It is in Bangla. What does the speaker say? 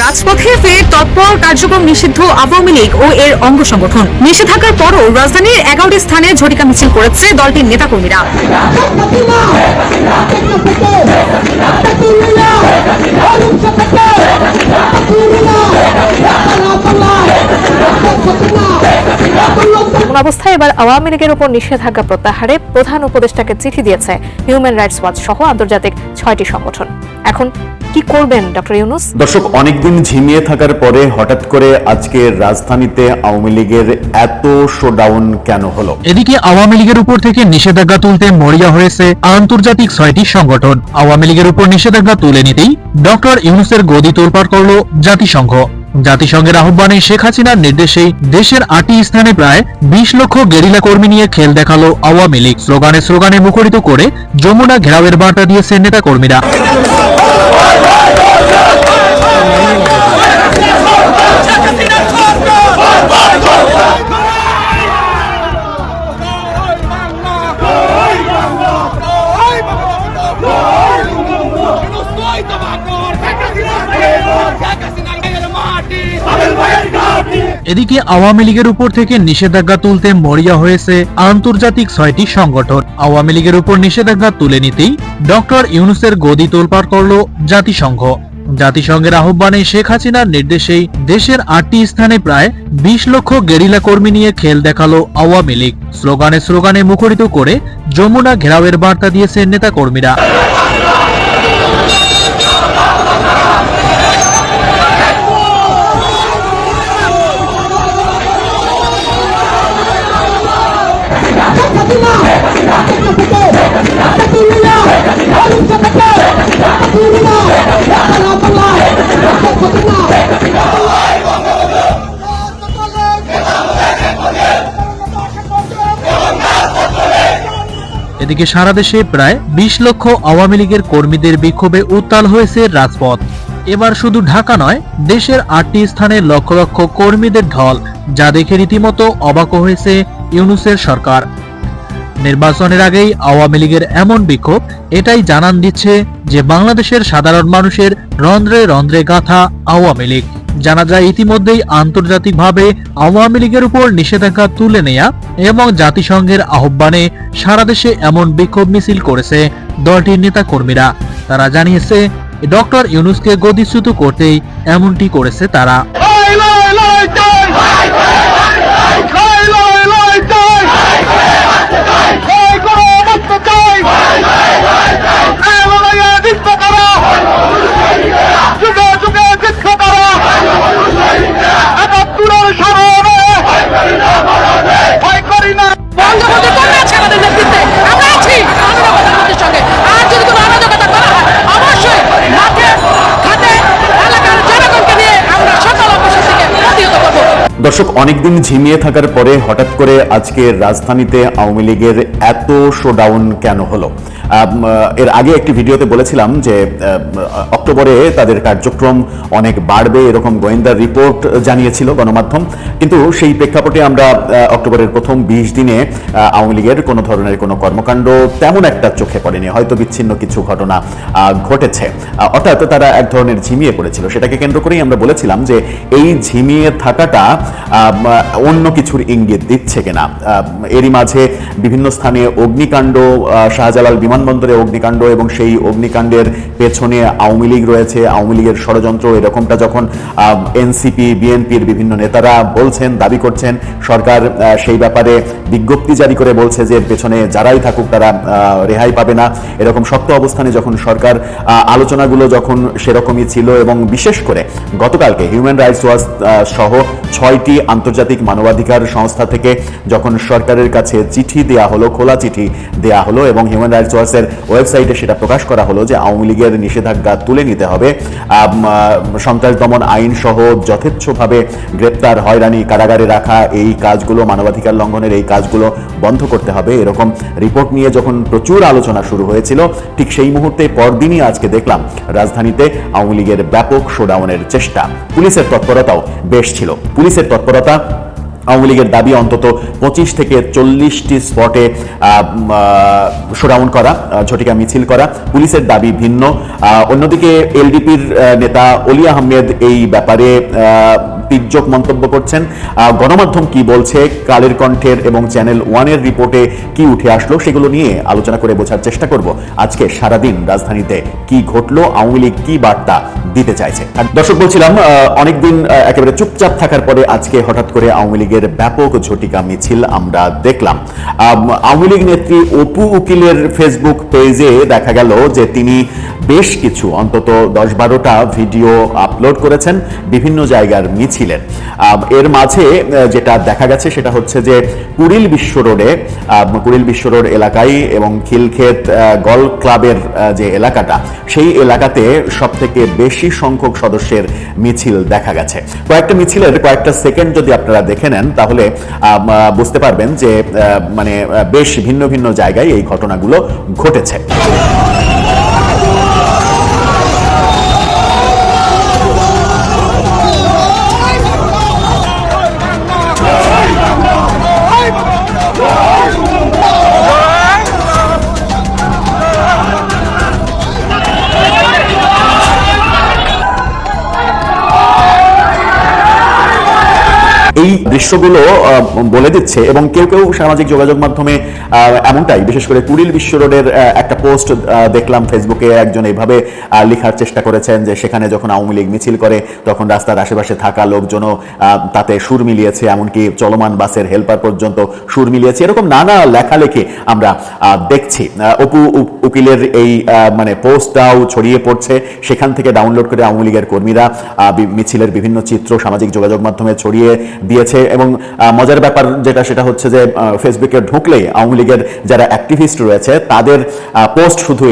রাজপথে ফের তৎপর কার্যক্রম নিষিদ্ধ আওয়ামী লীগ ও এর অঙ্গ সংগঠন। নিষেধাজ্ঞার পরও রাজধানীর এগারোটি স্থানে ঝটিকা মিছিল করেছে দলটির নেতাকর্মীরা। অবস্থায় এবার আওয়ামী লীগের উপর নিষেধাজ্ঞা প্রত্যাহারে প্রধান উপদেষ্টাকে চিঠি দিয়েছে হিউম্যান রাইটস ওয়াচ সহ আন্তর্জাতিক ছয়টি সংগঠন। এখন কি করবেন ডক্টর ইউনুস? দর্শক অনেকদিন ঝিমিয়ে থাকার পরে হঠাৎ করে আজকে রাজধানীতে আওয়ামী লীগের এত শোডাউন কেন হলো? এদিকে আওয়ামী লীগের উপর থেকে নিষেধাজ্ঞা তুলতে মরিয়া হয়েছে আন্তর্জাতিক ছয়টি সংগঠন। আওয়ামী লীগের উপর নিষেধাজ্ঞা তুলে নিতেই ডক্টর ইউনুসের গদি তোলপাড় করল জাতিসংঘ। জাতিসংঘের আহ্বানে শেখ হাসিনার নির্দেশেই দেশের আটটি স্থানে প্রায় বিশ লক্ষ গেরিলা কর্মী নিয়ে খেল দেখাল আওয়ামী লীগ। স্লোগানে স্লোগানে মুখরিত করে যমুনা ঘেরাওয়ের বার্তা দিয়েছে নেতা এদিকে আওয়ামী লীগের উপর থেকে নিষেধাজ্ঞা তুলতে মরিয়া হয়েছে আন্তর্জাতিক ছয়টি সংগঠন। আওয়ামী লীগের উপর নিষেধাজ্ঞা তুলে নিতেই ডক্টর ইউনুসের গদি তোলপাড় করল জাতিসংঘ। জাতিসংঘের আহ্বানে শেখ হাসিনার নির্দেশেই দেশের আটটি স্থানে প্রায় বিশ লক্ষ গেরিলা কর্মী নিয়ে খেল দেখাল আওয়ামী লীগ। স্লোগানে স্লোগানে মুখরিত করে যমুনা ঘেরাওয়ের বার্তা দিয়েছে নেতা এদিকে সারা দেশে প্রায় বিশ লক্ষ আওয়ামী লীগের কর্মীদের বিক্ষোভে উত্তাল হয়েছে রাজপথ। এবার শুধু ঢাকা নয়, দেশের আটটি স্থানে লক্ষ লক্ষ কর্মীদের ঢল, যা দেখে রীতিমতো অবাক হয়েছে ইউনুসের সরকার। নির্বাচনের আগেই আওয়ামী লীগের এমন বিক্ষোভ, এটাই জানান দিচ্ছে যে বাংলাদেশের সাধারণ মানুষের রন্ধ্রে রন্ধ্রে গাথা আওয়ামী লীগ। জানা যায় ইতিমধ্যেই আন্তর্জাতিকভাবে আওয়ামী লীগের উপর নিষেধাজ্ঞা তুলে নেয়া এবং জাতিসংঘের আহ্বানে সারা দেশে এমন বিক্ষোভ মিছিল করেছে দলটির নেতাকর্মীরা। তারা জানিয়েছে, ডক্টর ইউনুসকে গদিচ্যুত করতেই এমনটি করেছে তারা। দর্শক, অনেকদিন ঝিমিয়ে থাকার পরে হঠাৎ করে আজকে রাজধানীতে আওয়ামী লীগের এত শোডাউন কেন হলো? এর আগে একটি ভিডিওতে বলেছিলাম যে অক্টোবরে তাদের কার্যক্রম অনেক বাড়বে, এরকম গোয়েন্দা রিপোর্ট জানিয়েছিল গণমাধ্যম। কিন্তু সেই প্রেক্ষাপটে আমরা অক্টোবরের প্রথম বিশ দিনে আওয়ামী লীগের কোনো ধরনের কোনো কর্মকাণ্ড তেমন একটা চোখে পড়েনি। হয়তো বিচ্ছিন্ন কিছু ঘটনা ঘটেছে। অর্থাৎ তারা এক ধরনের ঝিমিয়ে পড়েছিল। সেটাকে কেন্দ্র করেই আমরা বলেছিলাম যে, এই ঝিমিয়ে থাকাটা অন্য কিছুর ইঙ্গিত দিচ্ছে কিনা। এরই মাঝে বিভিন্ন স্থানে অগ্নিকাণ্ড শাহজালাল শাহজালাল বিমানবন্দরে অগ্নিকাণ্ড এবং সেই অগ্নিকাণ্ডের পেছনে আওয়ামী লীগ রয়েছে। আওয়ামী লীগের ষড়যন্ত্র এরকমটা যখন এনসিপি, বিএনপির বিভিন্ন নেতারা বলছেন, দাবি করছেন, সরকার সেই ব্যাপারে বিজ্ঞপ্তি জারি করে বলছে যে পেছনে যারাই থাকুক তারা রেহাই পাবে না। এরকম শক্ত অবস্থানে যখন সরকার আলোচনাগুলো যখন সেরকমই ছিল এবং বিশেষ করে গতকালকে হিউম্যান রাইটস ওয়াচ সহ ছয়টি আন্তর্জাতিক মানবাধিকার সংস্থা থেকে যখন সরকারের কাছে চিঠি দেয়া হলো, খোলা চিঠি দেয়া হলো এবং হিউম্যান রাইটস ওয়াচের ওয়েবসাইটে সেটা প্রকাশ করা হলো যে আওয়ামী লীগের নিষেধাজ্ঞা তুলে নিতে হবে। সন্ত্রাস দমন আইন সহ যথেচ্ছভাবে গ্রেপ্তার, হয়রানি, কারাগারে রাখা, এই কাজগুলো, মানবাধিকার লঙ্ঘনের এই কাজগুলো বন্ধ করতে হবে। এরকম রিপোর্ট নিয়ে যখন প্রচুর আলোচনা শুরু হয়েছিল, ঠিক সেই মুহূর্তে পরদিনই আজকে দেখলাম রাজধানীতে আওয়ামী লীগের ব্যাপক শোডাউনের চেষ্টা। পুলিশের তৎপরতাও বেশ ছিল। পুলিশের তৎপরতা আওয়ামী লীগের দাবি অন্তত পঁচিশ থেকে চল্লিশটি স্পটে শোডাউন করা ঝটিকা মিছিল করা। পুলিশের দাবি ভিন্ন। অন্যদিকে এলডিপির নেতা অলি আহমেদ এই ব্যাপারে তির্যক মন্তব্য করছেন। গণমাধ্যম কি বলছে, কালের কণ্ঠের এবং চ্যানেল ওয়ানের রিপোর্টে কি উঠে আসলো সেগুলো নিয়ে আলোচনা করে বোঝার চেষ্টা করব। আজকে সারাদিন রাজধানীতে কি ঘটলো, আওয়ামী লীগ কি বার্তা দিতে চাইছে? দর্শক বলছিলাম অনেকদিন একেবারে চুপচাপ থাকার পরে আজকে হঠাৎ করে আওয়ামী লীগের ব্যাপক ঝটিকা মিছিল আমরা দেখলাম। আওয়ামী লীগ নেত্রী অপু উকিলের ফেসবুক পেজে দেখা গেল যে তিনি বেশ কিছু, অন্তত দশ বারোটা ভিডিও আপলোড করেছেন বিভিন্ন জায়গার মিছিলের এর মাঝে যেটা দেখা গেছে সেটা হচ্ছে যে কুড়িল বিশ্ব রোডে কুড়িল বিশ্ব রোড এলাকায় এবং খিলক্ষেত গল ক্লাবের যে এলাকাটা, সেই এলাকাতে সব থেকে বেশি সংখ্যক সদস্যের মিছিল দেখা গেছে। কয়েকটা মিছিলের কয়েকটা সেকেন্ড যদি আপনারা দেখে নেন, তাহলে বুঝতে পারবেন যে মানে বেশ ভিন্ন ভিন্ন জায়গায় এই ঘটনাগুলো ঘটেছে। এই দৃশ্যগুলো বলে দিচ্ছে এবং কেউ কেউ সামাজিক যোগাযোগ মাধ্যমে এমনটাই, বিশেষ করে কুড়িল বিশ্ব রোডের একটা পোস্ট দেখলাম ফেসবুকে একজন এইভাবে লেখার চেষ্টা করেছেন যে সেখানে যখন আওয়ামী লীগ মিছিল করে, তখন রাস্তার আশেপাশে থাকা লোকজনও তাতে সুর মিলিয়েছে, এমনকি চলমান বাসের হেল্পার পর্যন্ত সুর মিলিয়েছে। এরকম নানা লেখালেখি আমরা দেখছি। অপু উকিলের এই মানে পোস্টটাও ছড়িয়ে পড়ছে। সেখান থেকে ডাউনলোড করে আওয়ামী লীগের কর্মীরা মিছিলের বিভিন্ন চিত্র সামাজিক যোগাযোগ মাধ্যমে ছড়িয়ে দিয়েছে এবং মজার ব্যাপার যেটা সেটা হচ্ছে যে ফেসবুকে ঢুকলেই আওয়ামী লীগের যারা অ্যাক্টিভিস্ট রয়েছে তাদের পোস্ট শুধু এই